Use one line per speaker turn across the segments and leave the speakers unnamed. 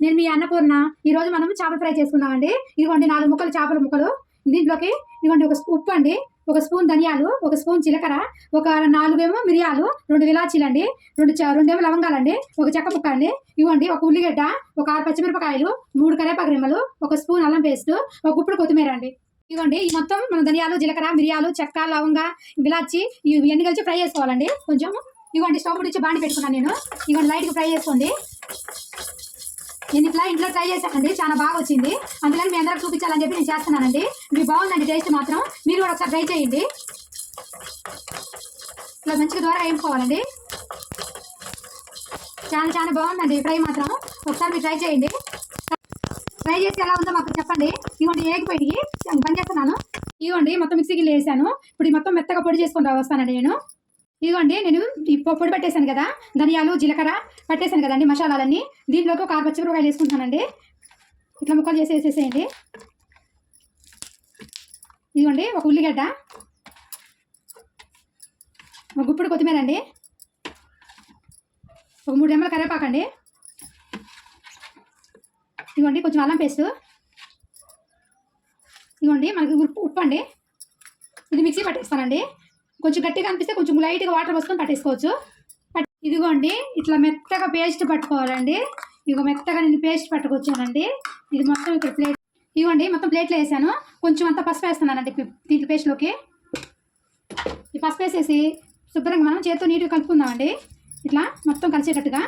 నేను మీ అన్నపూర్ణ. ఈ రోజు మనం చేపల ఫ్రై చేసుకుందామండి. ఇదిగోండి నాలుగు ముక్కలు చేపల ముక్కలు. దీంట్లోకి ఇదిగోండి ఒక స్పూ- ఉప్పు అండి. ఒక స్పూన్ ధనియాలు ఒక స్పూన్ జీలకర్ర ఒక నాలుగేమో మిరియాలు రెండు విలాచీలు అండి. రెండు రెండేమో లవంగాలండి ఒక చెక్క ముక్క అండి. ఇవ్వండి ఒక ఉల్లిగడ్డ ఒక ఆరు పచ్చిమిరపకాయలు మూడు కరేపాకు రెమ్మలు ఒక స్పూన్ అల్లం పేస్ట్ ఒక గుప్పుడు కొత్తిమీర అండి. ఇవ్వండి ఈ మొత్తం మనం ధనియాలు జీలకర్ర మిరియాలు చెక్క లవంగా విలాచి ఇవన్నీ కలిసి ఫ్రై చేసుకోవాలండి. కొంచెం ఇవ్వండి స్టవ్ ఇచ్చి బాండి పెట్టుకున్నాను నేను. ఇవ్వండి లైట్గా ఫ్రై చేసుకోండి. నేను ఇట్లా ఇంట్లో ట్రై చేశానండి. చాలా బాగా వచ్చింది. అందుకని మీ అందరికి చూపించాలని చెప్పి నేను చేస్తున్నానండి. మీ బాగుందండి టేస్ట్ మాత్రం. మీరు కూడా ఒకసారి ట్రై చేయండి. ఇట్లా మంచిగా ద్వారా వేయించుకోవాలండి. చాలా చాలా బాగుందండి ఫ్రై మాత్రం. ఒకసారి మీరు ట్రై చేయండి. ట్రై చేసి ఎలా ఉందో మాకు చెప్పండి. ఇవ్వండి ఏగిపోయి పని చేస్తున్నాను. ఇవ్వండి మొత్తం మిక్సీకి వేసాను. ఇప్పుడు మొత్తం మెత్తగా పొడి చేసుకుంటా వస్తానండి నేను. ఇదిగోండి నేను ఈ పొడి పట్టేశాను కదా ధనియాలు జీలకర్ర పట్టేశాను కదండి మసాలాలన్నీ. దీంట్లోకి ఒక ఆరు పచ్చిమిరపకాయలు వేసుకుంటానండి ఇట్లా ముక్కలు చేసి వేసేసేయండి. ఇదిగోండి ఒక ఉల్లిగడ్డ ఒక గుప్పుడు కొత్తిమీర అండి. ఒక మూడు రెమ్మల కరివేపాకండి ఇదిగోండి కొంచెం అల్లం పేస్ట్. ఇదిగోండి మనకి ఉప్పు ఉప్పు అండి. ఇది మిక్సీ పట్టేస్తానండి. కొంచెం గట్టిగా అనిపిస్తే కొంచెం లైట్గా వాటర్ పోసుకొని పట్టేసుకోవచ్చు. పట్- ఇదిగోండి ఇట్లా మెత్తగా పేస్ట్ పట్టుకోవాలండి. ఇదిగో మెత్తగా నేను పేస్ట్ పట్టుకొచ్చానండి. ఇది మొత్తం ఇక్కడ ప్లేట్ ఇవ్వండి మొత్తం ప్లేట్లో వేసాను. కొంచెం అంతా పసుపు వేస్తున్నానండి పి- దీంట్లో పేస్ట్లోకి. ఈ పసుపు వేసేసి శుభ్రంగా మనం చేత్తో నీట్గా కలుపుకుందామండి. ఇట్లా మొత్తం కలిసేటట్టుగా.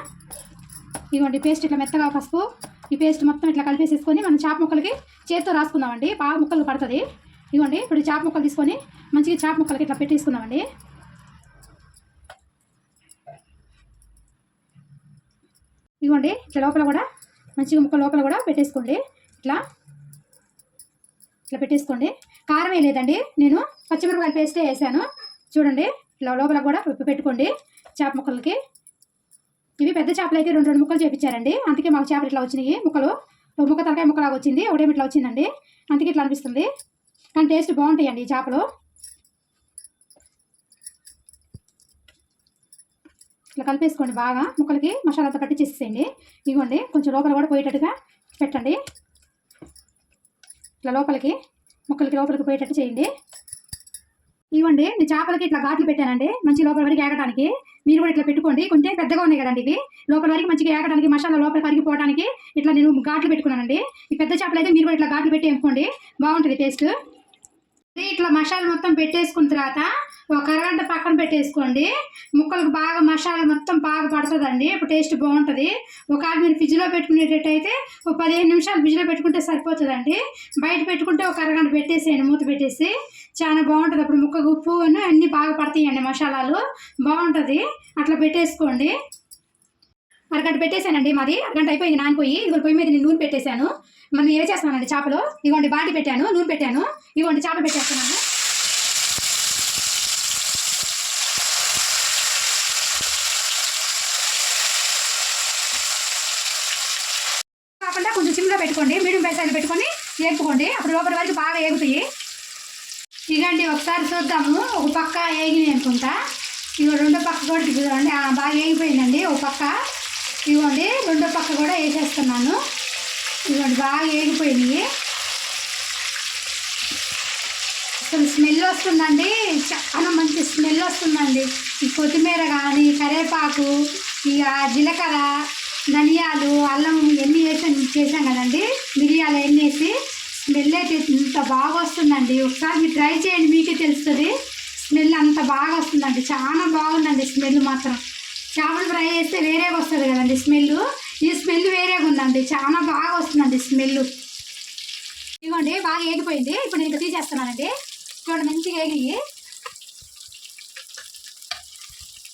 ఇదిగోండి పేస్ట్ ఇట్లా మెత్తగా పసుపు. ఈ పేస్ట్ మొత్తం ఇట్లా కలిపేసేసుకొని మనం చేప ముక్కలకి చేత్తో రాసుకుందామండి. బాగా ముక్కలు పడుతుంది. ఇదిగోండి ఇప్పుడు చేప ముక్కలు తీసుకొని మంచిగా చేప ముక్కలకి ఇట్లా పెట్టేసుకుందామండి. ఇదిగోండి ఇట్లా లోపల కూడా మంచిగా ముక్క లోపల కూడా పెట్టేసుకోండి. ఇట్లా. ఇట్లా పెట్టేసుకోండి. కారం వేయలేదండి నేను పచ్చిమిరపకాయల పేస్టే వేసాను. చూడండి. ఇట్లా లోపల కూడా పెట్టుకోండి చేప ముక్కలకి. ఇవి పెద్ద చేపలు అయితే రెండు రెండు ముక్కలు చేపించారండి. అందుకే మాకు చేపలు ఇట్లా వచ్చినాయి. ముక్కలు ఒక ముక్క తలకాయ ముక్కలాగా వచ్చింది. ఒకటేమి ఇట్లా వచ్చిందండి. అందుకే ఇట్లా అనిపిస్తుంది. కానీ టేస్ట్ బాగుంటాయండి ఈ చేపలు. ఇట్లా కలిపేసుకోండి బాగా. ముక్కలకి మసాలా అంతా పట్టించేసేయండి ఇవ్వండి కొంచెం లోపల కూడా పోయేటట్టుగా పెట్టండి. ఇట్లా లోపలికి ముక్కలకి లోపలికి పోయేటట్టు చేయండి. ఇవ్వండి నేను చేపలకి ఇట్లా ఘాట్లు పెట్టానండి. మంచి లోపల వరకు ఏగడానికి. మీరు కూడా ఇట్లా పెట్టుకోండి. కొంచెం పెద్దగా ఉన్నాయి కదండి ఇవి. లోపల వరకు మంచిగా ఏగడానికి మసాలా లోపల కరిగిపోవడానికి ఇట్లా నేను ఘాట్లు పెట్టుకున్నానండి. ఈ పెద్ద చేపలు అయితే మీరు కూడా ఇట్లా ఘాట్లు పెట్టి వేసుకోండి బాగుంటుంది టేస్ట్. ఇట్లా మసాలా మొత్తం పెట్టేసుకున్న తర్వాత ఒక అరగంట పక్కన పెట్టేసుకోండి. ముక్కలకు బాగా మసాలా మొత్తం బాగా పడుతుందండి. ఇప్పుడు టేస్ట్ బాగుంటుంది. ఒకవేళ మీరు ఫ్రిడ్జ్లో పెట్టుకునేటట్టయితే ఒక పదిహేను నిమిషాలు ఫ్రిడ్జ్లో పెట్టుకుంటే సరిపోతుందండి. బయట పెట్టుకుంటే ఒక అరగంట పెట్టేసేయండి మూత పెట్టేసి. చాలా బాగుంటుంది. అప్పుడు ముక్కకు ఉప్పు అన్నీ అన్నీ బాగా పడతాయండి మసాలాలు. బాగుంటుంది. అట్లా పెట్టేసుకోండి. అరగంట పెట్టేశానండి మాది. అరగంట అయిపోయింది నానిపోయి ఇదిగో పొయ్యి మీద నేను నూనె పెట్టేశాను. మనం ఏ చేస్తానండి చేపలు? ఇదిగోండి బాటి పెట్టాను నూనె పెట్టాను. ఇదిగోండి చేపలు పెట్టేస్తున్నాను. కాకుండా కొంచెం సిమ్లో పెట్టుకోండి మీడియం సైజులో పెట్టుకొని వేపుకోండి అప్పుడు లోపల వరకు బాగా ఏగుతాయి. ఇదండి ఒకసారి చూద్దాము. ఒక పక్క ఏగినాయి అనుకుంటా. ఇవి రెండో పక్క కూడా చూడండి బాగా ఏగిపోయిందండి. ఒక పక్క. ఇవ్వండి. రెండో పక్క కూడా వేసేస్తున్నాను. ఇవ్వండి బాగా వేగిపోయినాయి. అసలు స్మెల్ వస్తుందండి. చాలా మంచి స్మెల్ వస్తుందండి. ఈ కొత్తిమీర కానీ కరివేపాకు ఇక జీలకర్ర ధనియాలు అల్లం ఎన్ని వేసాం చేసాం కదండి. మిరియాలు ఎన్ని వేసి స్మెల్ అయితే ఇంత బాగా వస్తుందండి. ఒకసారి మీరు ట్రై చేయండి మీకే తెలుస్తుంది. స్మెల్ అంత బాగా వస్తుందండి. చాలా బాగుందండి స్మెల్ మాత్రం. చేపలు ఫ్రై చేస్తే వేరేగా వస్తుంది కదండి స్మెల్ ఈ స్మెల్ వేరేగా ఉందండి. చాలా బాగా వస్తుందండి స్మెల్ ఇదిగోండి బాగా ఏగిపోయింది. ఇప్పుడు నేను తీసేస్తున్నానండి. చూడండి మంచిగా ఏగినాయి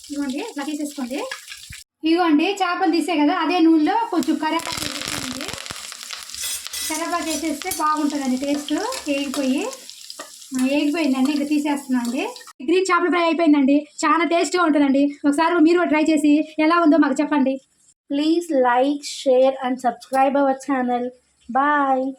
ఇదిగోండి ఇట్లా తీసేసుకోండి. ఇదిగోండి చేపలు తీసే కదా అదే నూనెలో కొంచెం కరేపాకు వేసేసుకోండి. కరేపాకు వేసేస్తే బాగుంటుందండి టేస్ట్. ఏగిపోయి ఏగిపోయిందండి. ఇంకా తీసేస్తున్నాను అండి గ్రీన్ చేపల ఫ్రై అయిపోయిందండి. చాలా టేస్ట్గా ఉంటుందండి. ఒకసారి మీరు ట్రై చేసి ఎలా ఉందో మాకు చెప్పండి.
Please like share and subscribe our channel. Bye.